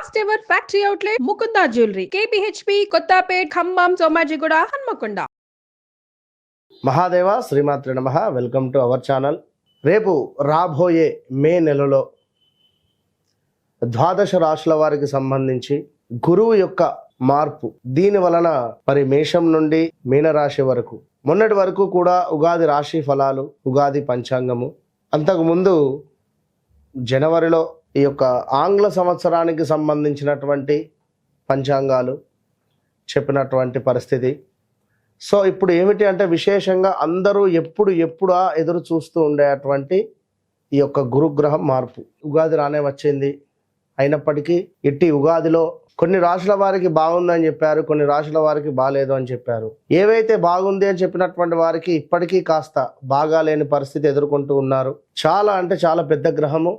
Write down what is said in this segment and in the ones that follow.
First ever factory outlet Mukunda jewellery KPHB Kothapet Khammam Somajiguda Hanamkonda Mahadeva శ్రీమాత్రి నమ. Welcome to our channel రేపు రాబోయే మే నెలలో ద్వాదశ రాశుల వారికి సంబంధించి గురువు యొక్క మార్పు. దీని వలన మరి మేషం నుండి మీనరాశి వరకు మొన్నటి వరకు కూడా ఉగాది రాశి ఫలాలు ఉగాది పంచాంగము. అంతకుముందు జనవరిలో ఈ యొక్క ఆంగ్ల సంవత్సరానికి సంబంధించినటువంటి పంచాంగాలు చెప్పినటువంటి పరిస్థితి. సో ఇప్పుడు ఏమిటి అంటే విశేషంగా అందరూ ఎప్పుడు ఎప్పుడా ఎదురు చూస్తూ ఉండేటువంటి ఈ యొక్క గురుగ్రహం మార్పు. ఉగాది రానే వచ్చింది. అయినప్పటికీ ఇట్టి ఉగాదిలో కొన్ని రాశుల వారికి బాగుందని చెప్పారు కొన్ని రాశుల వారికి బాగాలేదు అని చెప్పారు. ఏవైతే బాగుంది అని చెప్పినటువంటి వారికి ఇప్పటికీ కాస్త బాగాలేని పరిస్థితి ఎదుర్కొంటూ ఉన్నారు. చాలా అంటే చాలా పెద్ద గ్రహము.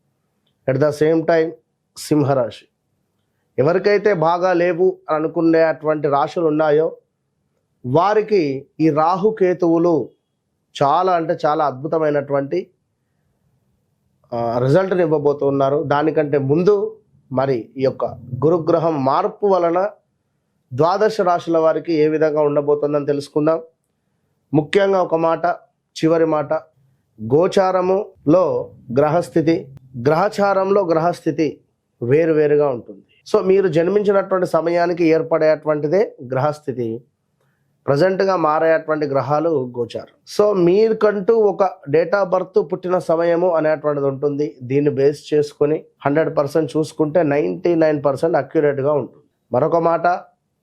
ఎట్ ద సేమ్ టైం సింహరాశి ఎవరికైతే బాగా లేవు అని అనుకునేటువంటి రాశులు ఉన్నాయో వారికి ఈ రాహుకేతువులు చాలా అంటే చాలా అద్భుతమైనటువంటి రిజల్ట్ని రిజల్ట్ని ఇవ్వబోతున్నారు. దానికంటే ముందు మరి ఈ యొక్క గురుగ్రహం మార్పు వలన ద్వాదశ రాశుల వారికి ఏ విధంగా ఉండబోతుందని తెలుసుకుందాం. ముఖ్యంగా ఒక మాట చివరి మాట గోచారములో గ్రహస్థితి గ్రహచారంలో గ్రహస్థితి వేరువేరుగా ఉంటుంది. సో మీరు జన్మించినటువంటి సమయానికి ఏర్పడేటువంటిదే గ్రహస్థితి. ప్రజెంట్గా మారేటువంటి గ్రహాలు గోచారం. సో మీకంటూ ఒక డేట్ ఆఫ్ బర్త్ పుట్టిన సమయము అనేటువంటిది ఉంటుంది. దీన్ని బేస్ చేసుకొని హండ్రెడ్ పర్సెంట్ చూసుకుంటే నైంటీ నైన్ పర్సెంట్ అక్యురేట్గా ఉంటుంది. మరొక మాట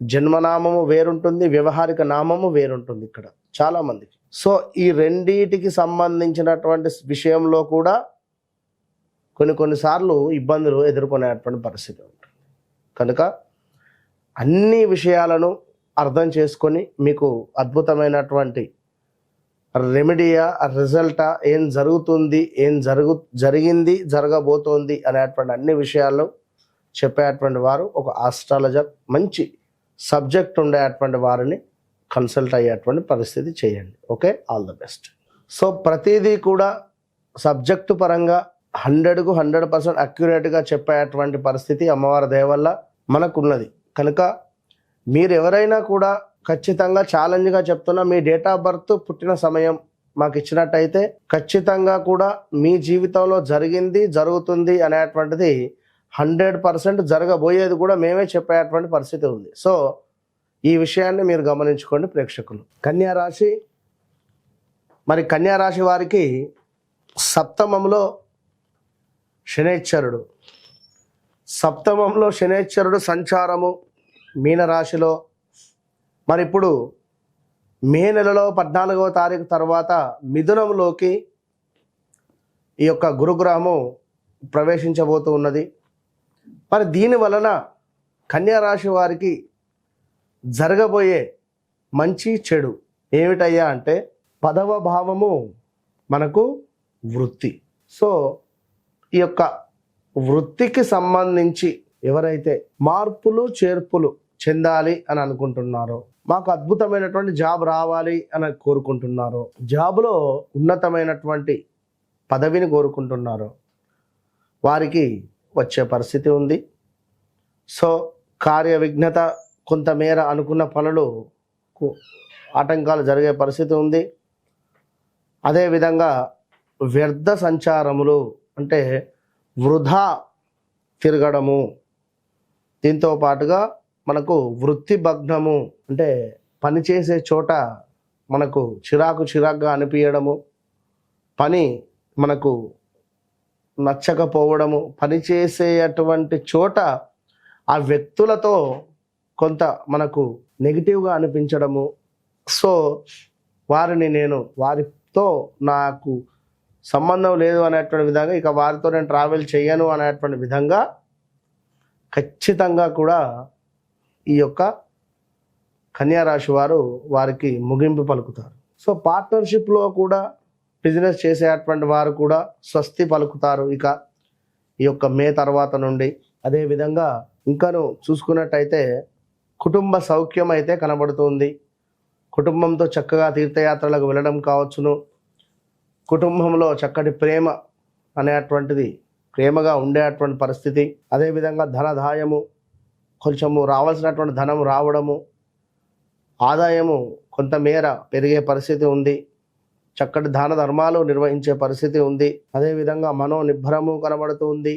జన్మనామము వేరుంటుంది వ్యవహారిక నామము వేరుంటుంది ఇక్కడ. చాలామందికి సో ఈ రెండిటికి సంబంధించినటువంటి విషయంలో కూడా కొన్ని కొన్నిసార్లు ఇబ్బందులు ఎదుర్కొనేటువంటి పరిస్థితి ఉంటుంది. కనుక అన్ని విషయాలను అర్థం చేసుకొని మీకు అద్భుతమైనటువంటి రెమెడియా రిజల్టా ఏం జరుగుతుంది ఏం జరుగు జరిగింది జరగబోతోంది అనేటువంటి అన్ని విషయాలు చెప్పేటువంటి వారు ఒక ఆస్ట్రాలజర్ మంచి సబ్జెక్ట్ ఉండేటువంటి వారిని కన్సల్ట్ అయ్యేటువంటి పరిస్థితి చేయండి. Okay? All the best so ప్రతిదీ కూడా సబ్జెక్టు పరంగా హండ్రెడ్కు హండ్రెడ్ పర్సెంట్ అక్యురేట్గా చెప్పేటువంటి పరిస్థితి అమ్మవారి దయ వల్ల మనకున్నది. కనుక మీరు ఎవరైనా కూడా ఖచ్చితంగా ఛాలెంజ్గా చెప్తున్నా మీ డేట్ ఆఫ్ బర్త్ పుట్టిన సమయం మాకు ఇచ్చినట్టయితే ఖచ్చితంగా కూడా మీ జీవితంలో జరిగింది జరుగుతుంది అనేటువంటిది హండ్రెడ్ పర్సెంట్ జరగబోయేది కూడా మేమే చెప్పేటువంటి పరిస్థితి ఉంది. సో ఈ విషయాన్ని మీరు గమనించుకోండి ప్రేక్షకులు. కన్యా రాశి మరి కన్యా రాశి వారికి సప్తమంలో శనేశ్వరుడు. సప్తమంలో శనేశ్వరుడు సంచారము మీనరాశిలో. మరి ఇప్పుడు మే నెలలో పద్నాలుగవ తారీఖు తర్వాత మిథునంలోకి ఈ యొక్క గురుగ్రహము ప్రవేశించబోతూ ఉన్నది. మరి దీని వలన కన్యారాశి వారికి జరగబోయే మంచి చెడు ఏమిటయ్యా అంటే పదవ భావము మనకు వృత్తి. సో ఈ యొక్క వృత్తికి సంబంధించి ఎవరైతే మార్పులు చేర్పులు చెందాలి అని అనుకుంటున్నారో మాకు అద్భుతమైనటువంటి జాబ్ రావాలి అని కోరుకుంటున్నారో జాబ్లో ఉన్నతమైనటువంటి పదవిని కోరుకుంటున్నారో వారికి వచ్చే పరిస్థితి ఉంది. సో కార్య విఘ్నత కొంతమేర అనుకున్న పనులు కు- ఆటంకాలు జరిగే పరిస్థితి ఉంది. అదేవిధంగా వ్యర్థ సంచారములు అంటే వృధా తిరగడము. దీంతో పాటుగా మనకు వృత్తి భగ్నము అంటే పని చేసే చోట మనకు చిరాకు చిరాకుగా అనిపించడము పని మనకు నచ్చకపోవడము. పనిచేసేటువంటి చోట ఆ వ్యక్తులతో కొంత మనకు నెగిటివ్గా అనిపించడము. సో వారిని నేను వారితో నాకు సంబంధం లేదు అనేటువంటి విధంగా ఇక వారితో నేను ట్రావెల్ చేయను అనేటువంటి విధంగా ఖచ్చితంగా కూడా ఈ యొక్క కన్యా రాశి వారు వారికి ముగింపు పలుకుతారు. సో పార్ట్నర్షిప్లో కూడా బిజినెస్ చేసేటువంటి వారు కూడా స్వస్తి పలుకుతారు ఇక ఈ యొక్క మే తర్వాత నుండి. అదేవిధంగా ఇంకాను చూసుకున్నట్టయితే కుటుంబ సౌఖ్యం అయితే కనబడుతుంది. కుటుంబంతో చక్కగా తీర్థయాత్రలకు వెళ్ళడం కావచ్చును. కుటుంబంలో చక్కటి ప్రేమ అనేటువంటిది ప్రేమగా ఉండేటువంటి పరిస్థితి. అదేవిధంగా ధనదాయము కొంచెము రావాల్సినటువంటి ధనం రావడము ఆదాయము కొంతమేర పెరిగే పరిస్థితి ఉంది. చక్కటి దాన ధర్మాలు నిర్వహించే పరిస్థితి ఉంది. అదేవిధంగా మనో నిబ్బరము కనబడుతూ ఉంది.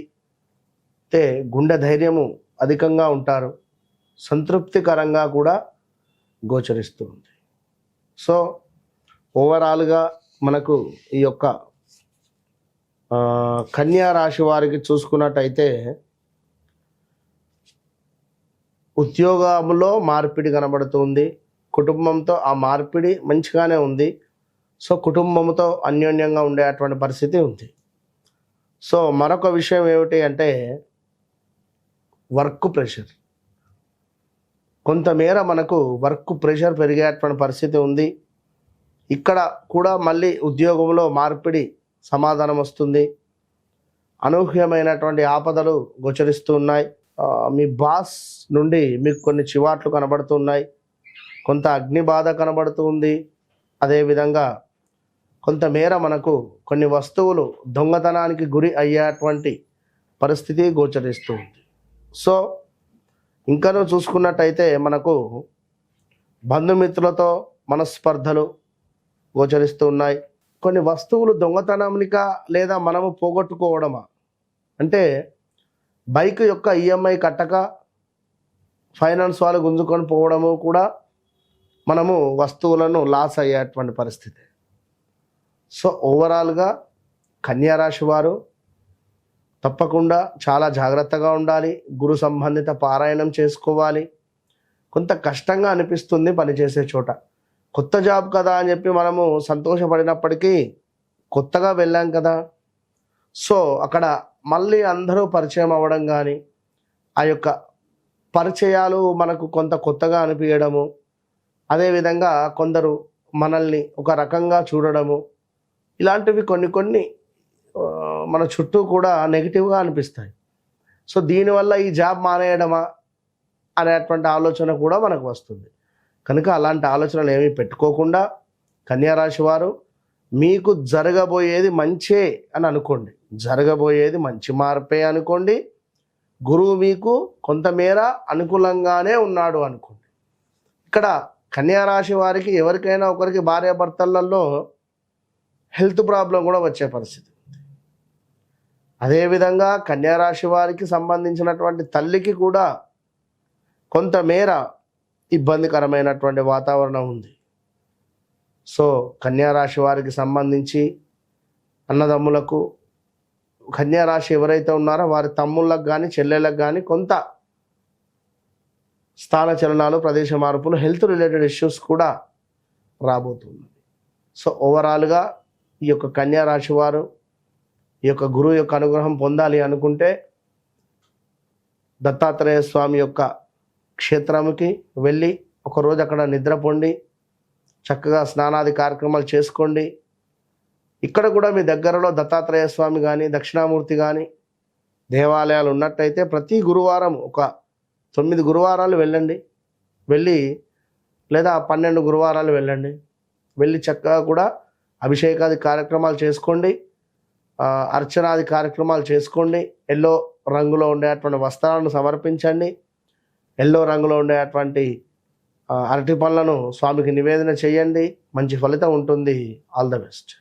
అయితే గుండె ధైర్యము అధికంగా ఉంటారు. సంతృప్తికరంగా కూడా గోచరిస్తూ ఉంది. సో ఓవరాల్గా మనకు ఈ యొక్క కన్యా రాశి వారికి చూసుకున్నట్టయితే ఉద్యోగంలో మార్పిడి కనబడుతుంది. కుటుంబంతో ఆ మార్పిడి మంచిగానే ఉంది. సో కుటుంబంతో అన్యోన్యంగా ఉండేటువంటి పరిస్థితి ఉంది. సో మరొక విషయం ఏమిటి అంటే వర్క్ ప్రెషర్. కొంతమేర మనకు వర్క్ ప్రెషర్ పెరిగేటువంటి పరిస్థితి ఉంది. ఇక్కడ కూడా మళ్ళీ ఉద్యోగంలో మార్పిడి సమాధానం వస్తుంది. అనూహ్యమైనటువంటి ఆపదలు గోచరిస్తూ ఉన్నాయి. మీ బాస్ నుండి మీకు కొన్ని చివాట్లు కనబడుతున్నాయి కొంత అగ్ని బాధ కనబడుతుంది అదేవిధంగా కొంతమేర మనకు కొన్ని వస్తువులు దొంగతనానికి గురి అయ్యేటువంటి పరిస్థితి గోచరిస్తూ ఉంది. సో ఇంకనూ చూసుకున్నట్టయితే మనకు బంధుమిత్రులతో మనస్పర్ధలు గోచరిస్తూ ఉన్నాయి. కొన్ని వస్తువులు దొంగతనానిక లేదా మనము పోగొట్టుకోవడమా? అంటే బైక్ యొక్క ఈఎంఐ కట్టక ఫైనాన్స్ వాళ్ళు గుంజుకొని పోవడము కూడా మనము వస్తువులను లాస్ అయ్యేటువంటి పరిస్థితి. సో ఓవరాల్గా కన్యారాశి వారు తప్పకుండా చాలా జాగ్రత్తగా ఉండాలి. గురు సంబంధిత పారాయణం చేసుకోవాలి. కొంత కష్టంగా అనిపిస్తుంది పనిచేసే చోట. కొత్త జాబ్ కదా అని చెప్పి మనము సంతోషపడినప్పటికీ కొత్తగా వెళ్ళాం కదా. సో అక్కడ మళ్ళీ అందరూ పరిచయం అవ్వడం కానీ ఆ యొక్క పరిచయాలు మనకు కొంత కొత్తగా అనిపించడము అదేవిధంగా కొందరు మనల్ని ఒక రకంగా చూడడము ఇలాంటివి కొన్ని కొన్ని మన చుట్టూ కూడా నెగిటివ్గా అనిపిస్తాయి. సో దీనివల్ల ఈ జాబ్ మానేయడమా అనేటువంటి ఆలోచన కూడా మనకు వస్తుంది. కనుక అలాంటి ఆలోచనలు ఏమీ పెట్టుకోకుండా కన్యారాశి వారు మీకు జరగబోయేది మంచే అని అనుకోండి. జరగబోయేది మంచి మార్పే అనుకోండి. గురువు మీకు కొంతమేర అనుకూలంగానే ఉన్నాడు అనుకోండి. ఇక్కడ కన్యారాశి వారికి ఎవరికైనా ఒకరికి భార్యాభర్తలలో హెల్త్ ప్రాబ్లం కూడా వచ్చే పరిస్థితి. అదేవిధంగా కన్యారాశి వారికి సంబంధించినటువంటి తల్లికి కూడా కొంతమేర ఇబ్బందికరమైనటువంటి వాతావరణం ఉంది. సో కన్యారాశి వారికి సంబంధించి అన్నదమ్ములకు కన్యారాశి ఎవరైతే ఉన్నారో వారి తమ్ముళ్ళకు కానీ చెల్లెళ్ళకు కానీ కొంత స్థాన చలనాలు ప్రదేశ మార్పులు హెల్త్ రిలేటెడ్ ఇష్యూస్ కూడా రాబోతుంది సో ఓవరాల్గా ఈ యొక్క కన్యా రాశి వారు ఈ యొక్క గురువు యొక్క అనుగ్రహం పొందాలి అనుకుంటే దత్తాత్రేయ స్వామి యొక్క క్షేత్రంకి వెళ్ళి ఒకరోజు అక్కడ నిద్రపోండి చక్కగా స్నానాది కార్యక్రమాలు చేసుకోండి. ఇక్కడ కూడా మీ దగ్గరలో దత్తాత్రేయ స్వామి కానీ దక్షిణామూర్తి కానీ దేవాలయాలు ఉన్నట్టయితే ప్రతి గురువారం ఒక తొమ్మిది గురువారాలు వెళ్ళండి. వెళ్ళి లేదా పన్నెండు గురువారాలు వెళ్ళండి. వెళ్ళి చక్కగా కూడా అభిషేకాది కార్యక్రమాలు చేసుకోండి. అర్చనాది కార్యక్రమాలు చేసుకోండి. ఎల్లో రంగులో ఉండేటువంటి వస్త్రాలను సమర్పించండి. ఎల్లో రంగులో ఉండేటువంటి అరటి పళ్ళను స్వామికి నివేదన చేయండి. మంచి ఫలితం ఉంటుంది. All the best